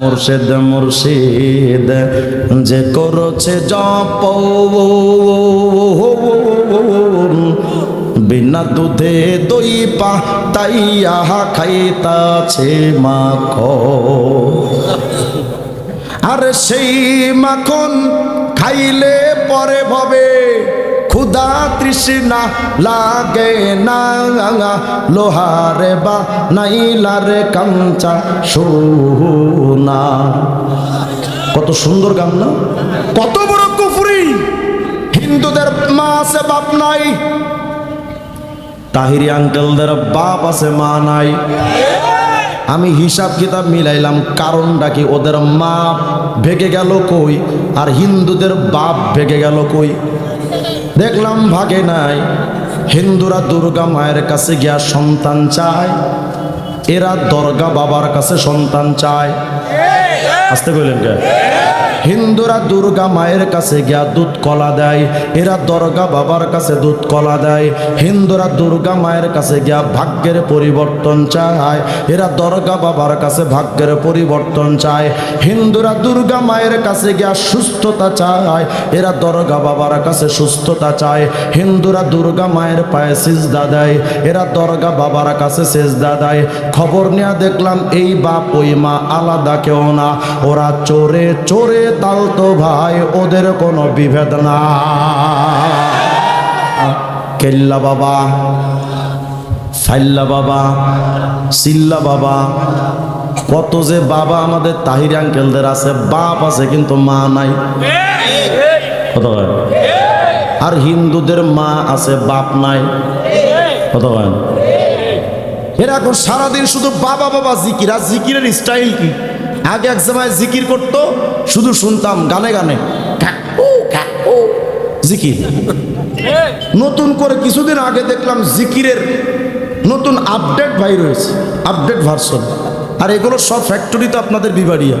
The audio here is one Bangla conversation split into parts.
মুর্শিদ মুর্শিদ, যে করছে জপ বিনা দুধে দই পা তাইয়া খাইতাছে মাখ আর সেই মাখন খাইলে পরে ভবে। ক্ষুধা তৃষ্ণা লাগে না লোহারে বা নাইলারে কাঞ্চা সোনা কত সুন্দর গান না কত বড় কুফরি হিন্দুদের মা আছে, বাপ নাই। তাহিরি আঙ্কেলদের বাপ আছে, মা নাই। আমি হিসাব কিতাব মিলাইলাম, কারণটা কি? ওদের মা ভেগে গেল কই? আর হিন্দুদের বাপ ভেগে গেল কই? দেখলাম ভাগে নাই। হিন্দুরা দুর্গা মায়ের কাছে গিয়া সন্তান চায়। এরা দর্গা বাবার কাছে সন্তান চায়। আসতে কইলেন কে? হিন্দুরা দুর্গা মায়ের কাছে গিয়া দুধ কলা দেয়, এরা দর্গা বাবার কাছে দুধ কলা দেয়। হিন্দুরা দুর্গা মায়ের কাছে গিয়া ভাগ্যের পরিবর্তন চায়, এরা দর্গা বাবার কাছে ভাগ্যের পরিবর্তন চায়। হিন্দুরা দুর্গা মায়ের কাছে গিয়া সুস্থতা চায়, এরা দর্গা বাবার কাছে সুস্থতা চায়। হিন্দুরা দুর্গা মায়ের পায়ে সিজদা দেয়, এরা দর্গা বাবার কাছে সেজদা দেয়। খবর নেয়া দেখলাম, এই বাপ ওই মা আলাদা কেউ না, ওরা চোরে চোরে তাল তো ভাই, ওদের কোনো বিভেদ না। কেল্লা বাবা ফাইল্লা বাবা, সিল্লা বাবা, কত যে বাবা আমাদের তাহির আঙ্কেলদের আছে, বাপ আছে কিন্তু মা নাই। আর হিন্দুদের মা আছে, বাপ নাই। কত সারাদিন শুধু বাবা বাবা জিকির, আর জিকিরের স্টাইল কি? আগে এক সময় জিকির করতো শুধু শুনতাম গানে গানে। জিকির। নতুন করে কিছুদিন আগে দেখলাম জিকিরের নতুন আপডেট ভাই রয়েছে আপডেট ভার্সন। আর এগুলো সব ফ্যাক্টরি তো আপনাদের বিবাড়িয়া।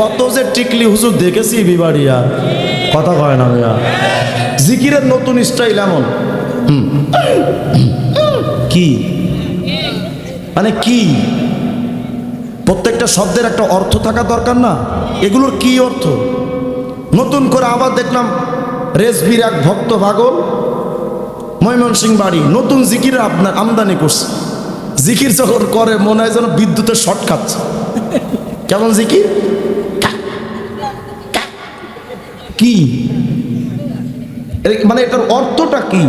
কত যে টিকলি হুজুর দেখেছি বিবাড়িয়া। কথা কয় না ভাইয়া। জিকিরের নতুন স্টাইল এমন। কি? মানে কি? প্রত্যেকটা শব্দের একটা অর্থ থাকা দরকার না। এগুলোর কি অর্থ? নতুন করে আবার দেখলাম রেসবির এক ভক্ত পাগল, ময়মনসিং বাড়ি, নতুন জিকির আপনার আমদানি করছে। জিকির যখন করে, মনে হয় যেন বিদ্যুতের শর্ট খাচ্ছে। কেমন জিকির? কি মানে এটার অর্থটা কি?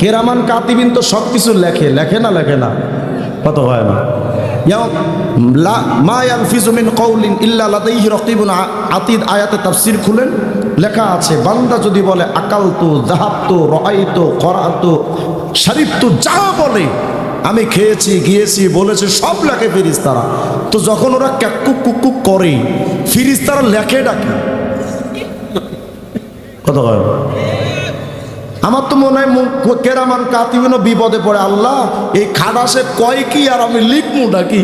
কেরামান, কাতিবিন তো সব কিছু লেখে লেখে না লেখে না? কত হয় না। যেমন লা- মা ইয়ালফিজু মিন কওলিন ইল্লা লাদাইহি রাকিবুন আতিদ আয়াতে তাফসীর খুলেন, লেখা আছে, বান্দা যদি বলে, আকালতু, যাহাবতু, রাআইতু, করাতু শারিবতু যা বলে, আমি খেয়েছি, গিয়েছি, বলেছি, সব লেখে ফিরিস্তারা। তো যখন ওরা ক্যাকুক কুকুক করে, ফিরিস্তারা লেখে ডাকে। কথা আমার তো মনে হয় কেরামান কাতিবিন বিপদে পড়ে। আল্লাহ, এই খাদাসে কয় কি আর আমি লিখব নাকি?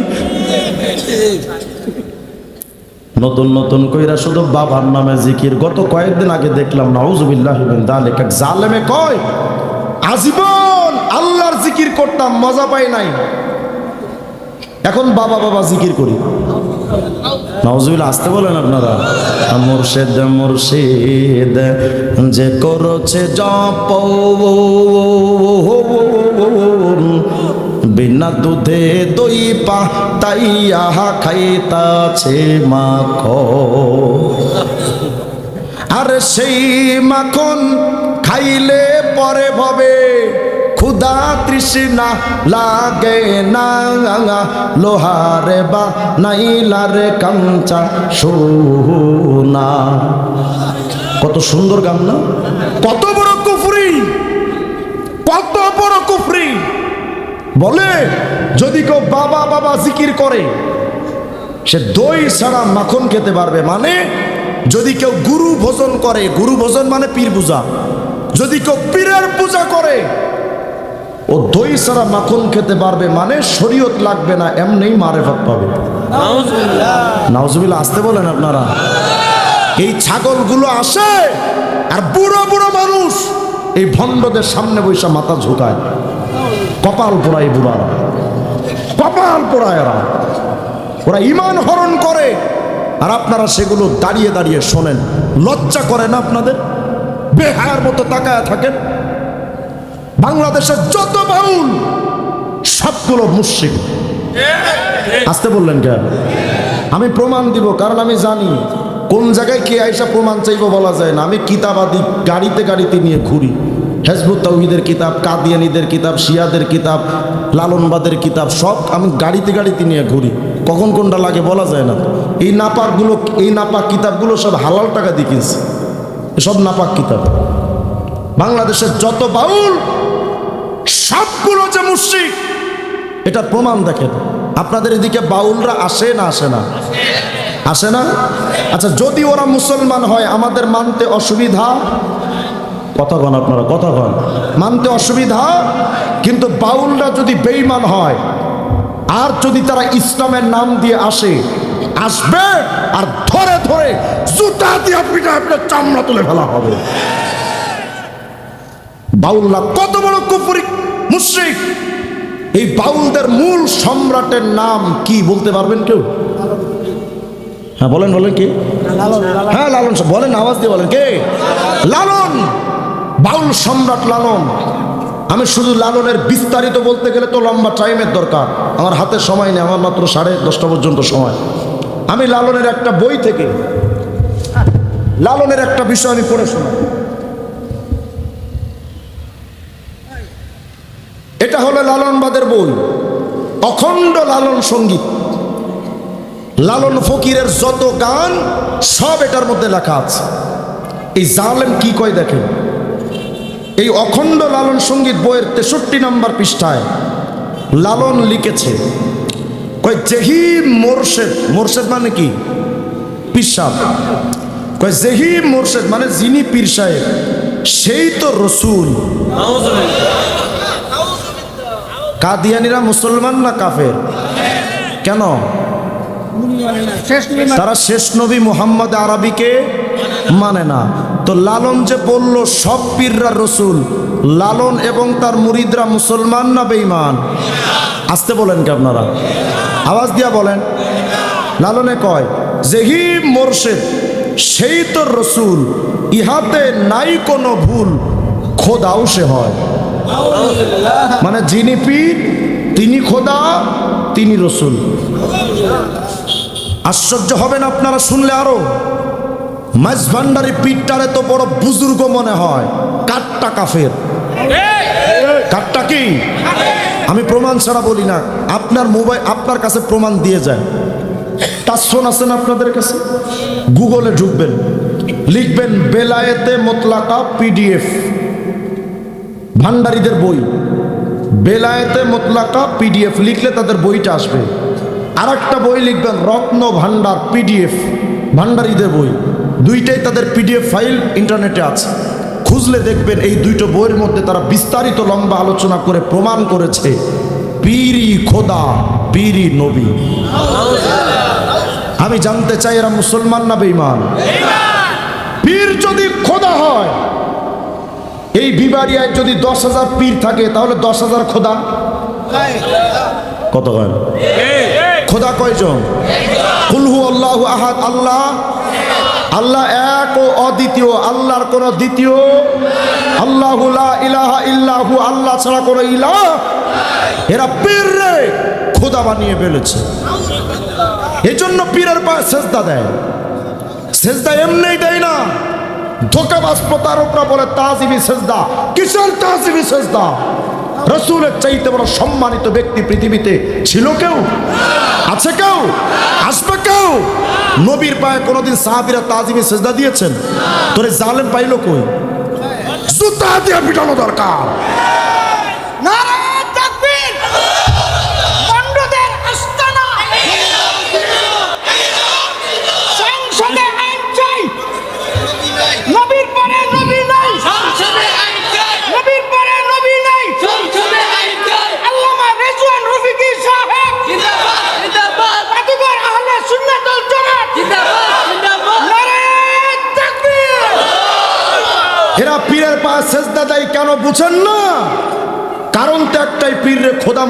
নতুন নতুন কইরা শুধু বাবার নামে জিকির। গত কয়েকদিন আগে দেখলাম, নাউজুবিল্লাহ জালেমে কয়, আজীবন আল্লাহর জিকির করতাম, মজা পাই নাই। এখন বাবা বাবা জিকির করি। নওজুবিল্লাহ আসতে বলেন আপনারা। মুর্শেদ, মুর্শিদ, যে করছে জপ বিনা দুধে দই পা তাইয়া খাইতাছে মাখ আর সেই মাখন খাইলে পরে ভবে ক্ষুধা তৃষ্ণা লাগে না, লোহারে বা নাইলারে কাঞ্চা সোনা। কত সুন্দর গান না? কত বড় কুফরি, কত বড় কুফরি। বলে, যদি কেউ বাবা বাবা জিকির করে, সে দই ছাড়া মাখন খেতে পারবে। মানে যদি কেউ গুরু ভোজন করে, গুরু ভোজন মানে পীর পূজা। যদি কেউ পীরের পূজা করে ও দই ছাড়া মাখন খেতে পারবে মানে শরীয়ত লাগবে না এমনি মারেফত পাবে। নাউজুবিল্লাহ। আসতে বলেন আপনারা। এই ছাগলগুলো আসে আর বুড়ো বুড়ো মানুষ এই ভণ্ডদের সামনে বৈশা মাথা ঝুঁকায়। কপাল পোড়ায় বুড়ারা। কপাল পোড়ায় এরা ওরা ইমান হরণ করে আর আপনারা সেগুলো দাঁড়িয়ে দাঁড়িয়ে শোনেন। লজ্জা করে না আপনাদের? বেহায়ার মতো তাকায় থাকেন। বাংলাদেশের যত বাউল, সবগুলো মুশ্রিক আসতে বললেন কেন? আমি প্রমাণ দিব, কারণ আমি জানি কোন জায়গায় কে আইসা প্রমাণ চাইব বলা যায় না। আমি কিতাবাদি গাড়িতে গাড়িতে নিয়ে ঘুরি। হেজবুত তৌহিদের কিতাব, কাদিয়ানিদের কিতাব, শিয়াদের কিতাব, লালনবাদের কিতাব, সব আমি গাড়িতে গাড়িতে নিয়ে ঘুরি। কখন কোনটা লাগে বলা যায় না। এই নাপাকগুলো, এই নাপাক কিতাবগুলো সব হালাল টাকা দিয়ে কিনছে। সব নাপাক কিতাব। বাংলাদেশের যত বাউল সবগুলো যে মুশ্রিক। এটা প্রমাণ দেখেন। আপনাদের এদিকে বাউলরা আসে না আসে না? আসে না? আচ্ছা যদি ওরা মুসলমান হয়, আমাদের মানতে অসুবিধা? কথা কন আপনারা, কথা কন। মানতে অসুবিধা? কিন্তু বাউলরা যদি বেইমান হয়, আর যদি তারা ইসলামের নাম দিয়ে আসে, আসবে আর ধরে ধরে জুতা দিয়ে পিঠা আপনার চামড়া তুলে ফেলা হবে। বাউলরা কত বড় কুপুরি মুশ্রিক। এই বাউলদের মূল সম্রাটের নাম কি বলতে পারবেন কেউ? হ্যাঁ বলেন বলেন কি? হ্যাঁ লালন বলেন, আওয়াজ দিয়ে বলেন, কে? লালন! বাউল সম্রাট লালন। আমি শুধু লালনের বিস্তারিত বলতে গেলে তো লম্বা টাইমের দরকার। আমার হাতে সময় নেই, আমার মাত্র সাড়ে দশটা পর্যন্ত সময়। আমি লালনের একটা বই থেকে, লালনের একটা বিষয় আমি পড়ে শোনাই। এটা হলো লালনবাদের বই। অখণ্ড লালন সংগীত। লালন ফকিরের যত গান, সব এটার মধ্যে লেখা আছে। এই জালেম কি কয় দেখেন? এই অখণ্ড লালন সংগীত বইয়ের তেষট্টি নম্বর পৃষ্ঠায় লালন লিখেছে। কয় যেহি মোরশেদ মোরশেদ মানে কি? পীর সাহেব। কয় যেহি মোরশেদ মানে যিনি পীর সাহেব, সেই তো রসুল। কাদিয়ানিরা মুসলমান না কাফের? কেন? তারা শেষ নবী মোহাম্মদ আরবিকে মানে না। তো লালন যে বলল, সব পীররা রসুল, লালন এবং তার মুরিদরা মুসলমান না বেঈমান? আসতে বলেন কি আপনারা? আওয়াজ দিয়া বলেন। লালনে কয়, যেহি মোরশেদ, সেই তো রসুল, ইহাতে নাই কোনো ভুল, খোদাও সে হয়। মানে যিনি পীর, তিনি খোদা, তিনি রসুল। আশ্চর্য হবেন আপনারা শুনলে আরও। মাঝ ভান্ডারি পীরটারে তো বড় বুজুর্গ মনে হয় কাঠটা কাফের। কাঠটা কি? আমি প্রমাণ ছাড়া বলি না, আপনার মোবাইল আপনার কাছে প্রমাণ দিয়ে যায়। তার ফোন আছেন আপনাদের কাছে? গুগলে ঢুকবেন, লিখবেন, বেলায়েতে মোতলাকা পিডিএফ। ভান্ডারীদের বই। বেলায়েতে মোতলাকা পিডিএফ লিখলে তাদের বইটা আসবে। আর একটা বই লিখবেন রত্ন ভান্ডার পিডিএফ ভান্ডারীদের বই। দুইটাই তাদের পিডিএফ ফাইল ইন্টারনেটে আছে। খুঁজলে দেখবেন এই দুইটো বইয়ের মধ্যে তারা বিস্তারিত লম্বা আলোচনা করে প্রমাণ করেছে। পীরি খোদা পীরি নবী। আমি জানতে চাই এরা মুসলমান না বেঈমান! পীর যদি খোদা হয় এই বিবারিয়ায় যদি দশ হাজার পীর থাকে, তাহলে দশ হাজার খোদা। কত হয় খোদা কয়জন? কুলহু আল্লাহ আহাদ, আল্লাহ। আল্লাহ এক ও অদ্বিতীয়, আল্লাহর কোন দ্বিতীয়। আল্লাহ ইলাহা ইল্লাহু আল্লাহ ছাড়া কোনো ইলাহ এরা পীর রে খোদা বানিয়ে ফেলেছে। এজন্য পীরের পায়ে সেজদা দেয়। সেজদা এমনি দেয় না। ধোকাবাজ প্রতারকরা বলে তাজিবি সেজদা। কিসের তাজিবি সেজদা? রসুলের চাইতে বড় সম্মানিত ব্যক্তি পৃথিবীতে ছিল কেউ? আছে কেউ? আসবে কেউ? নবীর পায়ে কোনোদিন সাহাবিরা তাজিবি সেজদা দিয়েছেন? তোরে জালেম পাইলো কই? জুতা দিয়ে পিটানো দরকার।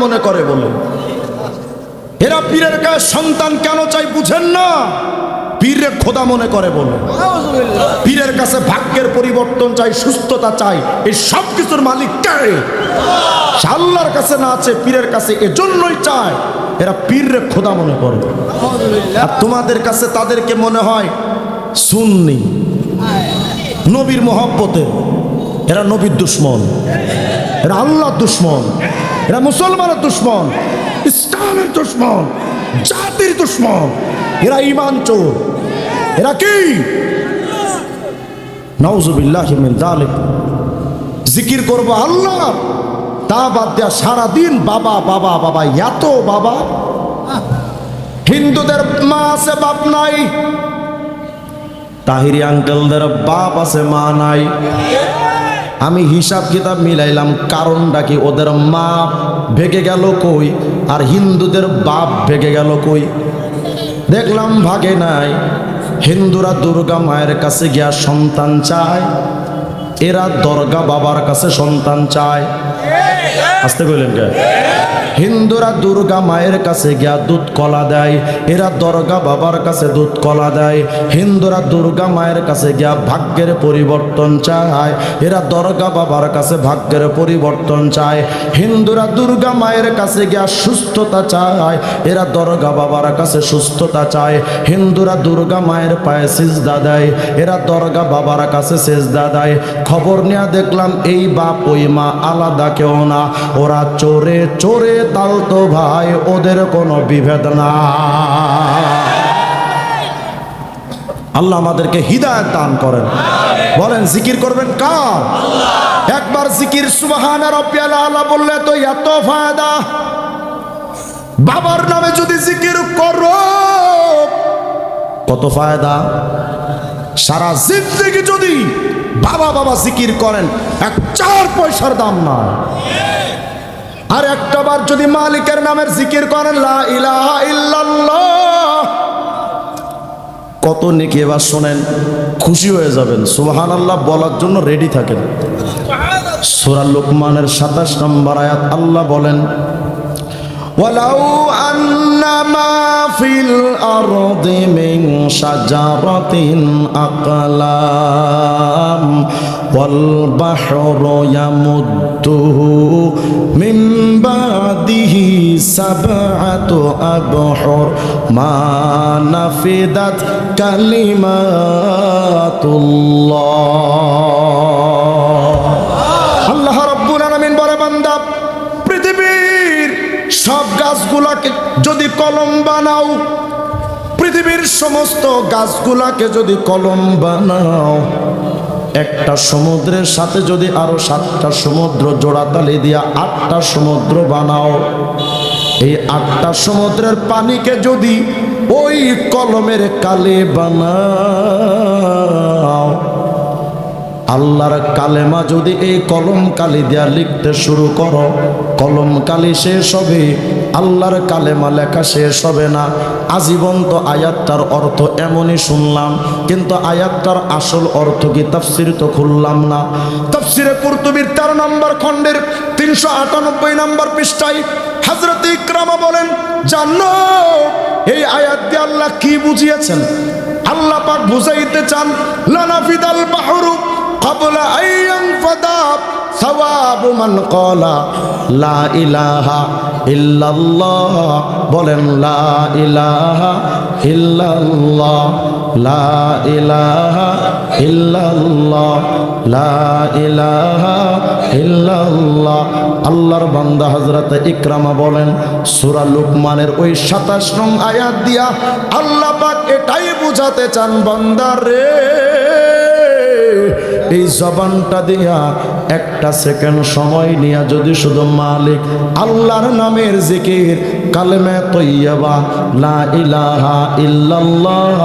মনে করে বলে এরা পীরের কাছে সন্তান কেন চাই বুঝেন না? পীরে খোদা মনে করে বলে পীরের কাছে ভাগ্যের পরিবর্তন চাই, সুস্থতা চাই, এই সব কিছুর মালিক কে? আল্লাহর কাছে না আছে, পীরের কাছে এজন্যই চায়। এরা পীররে খোদা মনে করে। আর তোমাদের কাছে তাদেরকে মনে হয় সুন্নি। নবীর মহব্বতের এরা নবীর দুশ্মন। এরা আল্লাহ দুশ্মন। এরা মুসলমানের দুশ্মন, ইসলামের দুশ্মন, জাতির দুশ্মন। এরা ইমান চোর। এরা কি? জিকির করব আল্লাহ। তা বাদ দেয়া সারাদিন বাবা বাবা বাবা, এত বাবা। হিন্দুদের মা আছে, বাপ নাই। তাহিরি আঙ্কেলদের বাপ আছে, মা নাই। আমি হিসাব কিতাব মিলাইলাম, কারণটা কি? ওদের মা ভেগে গেল কই? আর হিন্দুদের বাপ ভেগে গেল কই? দেখলাম ভাগে নাই। হিন্দুরা দুর্গা মায়ের কাছে গিয়া সন্তান চায়, এরা দর্গা বাবার কাছে সন্তান চায়। আসতে কইলেন কে হিন্দুরা দুর্গা মায়ের কাছে গিয়া দুধ কলা দেয়, এরা দর্গা বাবার কাছে দুধ কলা দেয়। হিন্দুরা দুর্গা মায়ের কাছে গিয়া ভাগ্যের পরিবর্তন চায়, এরা দর্গা বাবার কাছে ভাগ্যের পরিবর্তন চায়। হিন্দুরা দুর্গা মায়ের কাছে গিয়া সুস্থতা চায়, এরা দর্গা বাবার কাছে সুস্থতা চায়। হিন্দুরা দুর্গা মায়ের পায়ে সিজদা দেয়, এরা দর্গা বাবার কাছে সেজদা দেয়। খবর নেয়া দেখলাম, এই বাপ ওই মা আলাদা কেউ না, ওরা চোরে চোরে তাল তো ভাই, ওদের কোনো বিভেদ না। আল্লাহ আমাদেরকে হৃদায়ত দান করেন। বলেন, জিকির করবেন কার? একবার জিকির সুবাহান রব্বিয়াল আলা বললে তো এত ফায়দা। বাবার নামে যদি জিকির করো, কত ফায়দা? সারা জিন্দগি যদি বাবা বাবা জিকির করেন, এক চার পয়সার দাম না আর একটা বার যদি মালিকের নামের জিকির করেন লা ইলাহা ইল্লাল্লাহ কত নেকি এবার শোনেন খুশি হয়ে যাবেন সুবহান আল্লাহ বলার জন্য রেডি থাকেন সূরা লোকমানের সাতাশ নম্বর আয়াত আল্লাহ বলেন ولو أن ما في الأرض من شجرة أقلام والبحر يمده من بعده سبعة أبحر ما نفدت كلمات الله আল্লাহ রব্বুল আলামিন বলে বান্দা পৃথিবীর সব গাছগুলাকে যদি কলম বানাও পৃথিবীর সমস্ত গাছগুলাকে যদি কলম বানাও একটা সমুদ্রের সাথে যদি আরও সাতটা সমুদ্র জোড়াতালি দিয়া আটটা সমুদ্র বানাও, এই আটটা সমুদ্রের পানিকে যদি ওই কলমের কালে বানাও, আল্লাহর কালেমা যদি এই কলম কালি দেয়া লিখতে শুরু করো, কলম কালি শেষ হবে আল্লাহর কালেমা লেখা শেষ হবে না। আজীবন তো আয়াতটার অর্থ এমনই শুনলাম, কিন্তু আয়াতটার আসল অর্থ কি তাফসির তো খুললাম না। তাফসিরে কুর্তুবির তেরো নম্বর খণ্ডের তিনশো আটানব্বই নম্বর পৃষ্ঠায় হজরত ইকরামা বলেন জান্ন এই আয়াত দিয়ে আল্লাহ কি বুঝিয়েছেন? আল্লাহ পাক বুঝাইতে চান, লানাফিদাল বাহরু কবলা আইয়াং ফাদা মান কলা লা ইলাহা বলেন, লা ইলাহা লা ইলাহা লা ইলাহা আল্লাহর বান্দা হজরত ইকরামা বলেন, সুরা লুকমানের ওই 27 নং আয়াত দিয়া আল্লাহ এটাই বুঝাতে চান, বান্দা রে। এই জবানটা দিয়া একটা সেকেন্ড সময় নিয়া যদি শুধু মালিক আল্লাহর নামের জিকির, কালেমে লা ইলাহা ইল্লাল্লাহ,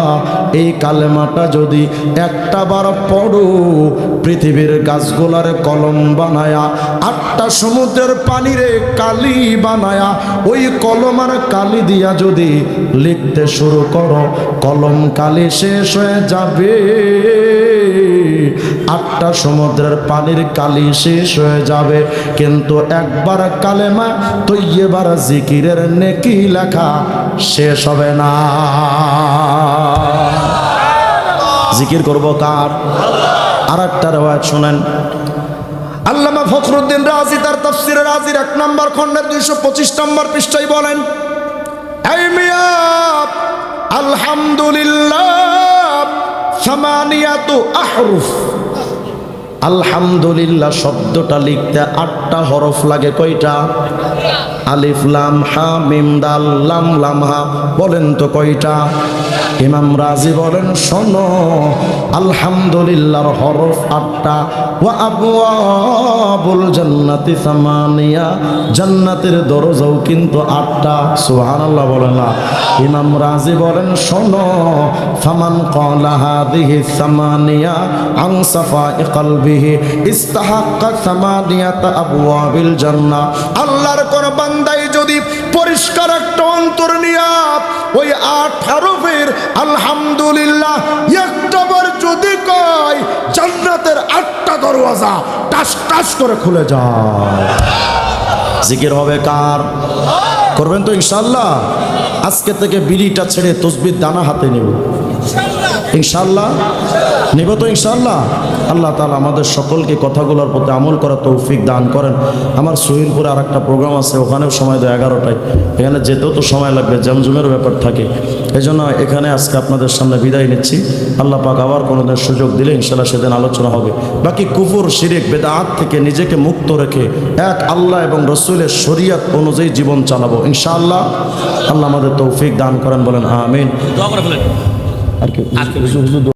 এই কালেমাটা যদি একটা বার পড়ো, পৃথিবীর গাছগুলার কলম বানায়া, আটটা সমুদ্রের পানিরে কালি বানায়া, ওই কলম আর কালি দিয়া যদি লিখতে শুরু করো, কলম কালি শেষ হয়ে যাবে। আটটা সমুদ্রের পানির কালি শেষ হয়ে যাবে। কিন্তু একবার কালেমা তৈবার জিকিরের নেকি লেখা শেষ হবে না। জিকির করব কার? আর একটা রেওয়াজ শোনেন। আল্লামা ফখরুদ্দিন রাজি, তার তফসিরের রাজির এক নম্বর খণ্ডের দুইশো পঁচিশ নম্বর পৃষ্ঠায় বলেন আলহামদুলিল্লাহ, সামানিয়াতু আহরুফ। আলহামদুলিল্লাহ শব্দটা লিখতে আটটা হরফ লাগে, কয়টা? আলিফ, লাম, হা, মিম, দাল, লাম লাম, হা, বলেন তো কয়টা? ইমাম রাজি বলেন, শোনো আলহামদুলিল্লাহর হরফ আটটা। ওয়া আবওয়াবুল জান্নাতি সামানিয়া। জান্নাতের দরজাও কিন্তু আটটা। সুবহানাল্লাহ বলেন, না। ইমাম রাজি বলেন, শোনো, ফামান ক্বালা হাদিহি সামানিয়া আন সাফাই কলবিহি ইস্তাহাক্কা সামানিয়াতা আবওয়াবিল জান্নাহ আল্লাহর কোন বান্দাই যদি পরিষ্কার একটা অন্তর নিয়া ওই আট হরফের আলহামদুলিল্লাহ, একটাবার যদি কয়, জান্নাতের আটটা দরওয়াজা টাস টাস করে খুলে যায়। জিকির হবে কার? করবেন তো ইনশাল্লাহ আজকে থেকে বিড়িটা ছেড়ে তসবির দানা হাতে নেব। ইনশাল্লাহ নেব তো ইনশাল্লাহ আল্লাহ তালা আমাদের সকলকে কথাগুলোর প্রতি আমল করার তৌফিক দান করেন। আমার সোহিলপুরে আর একটা প্রোগ্রাম আছে, ওখানেও সময় দেয় এগারোটায়। এখানে যেতেও তো সময় লাগবে জমজমের ব্যাপার থাকে। এই এখানে আজকে আপনাদের সামনে বিদায় নিচ্ছি। আল্লাহ পাক আবার কোনো দিন সুযোগ দিলে ইনশাল্লাহ সেদিন আলোচনা হবে। বাকি কুফুর, শিরিক, বেদাত থেকে নিজেকে মুক্ত রেখে এক আল্লাহ এবং রসুলের শরিয়াত অনুযায়ী জীবন চালাবো। ইনশাআল্লাহ, আল্লাহ আমাদের তৌফিক দান করেন বলেন, আমিন। দোয়া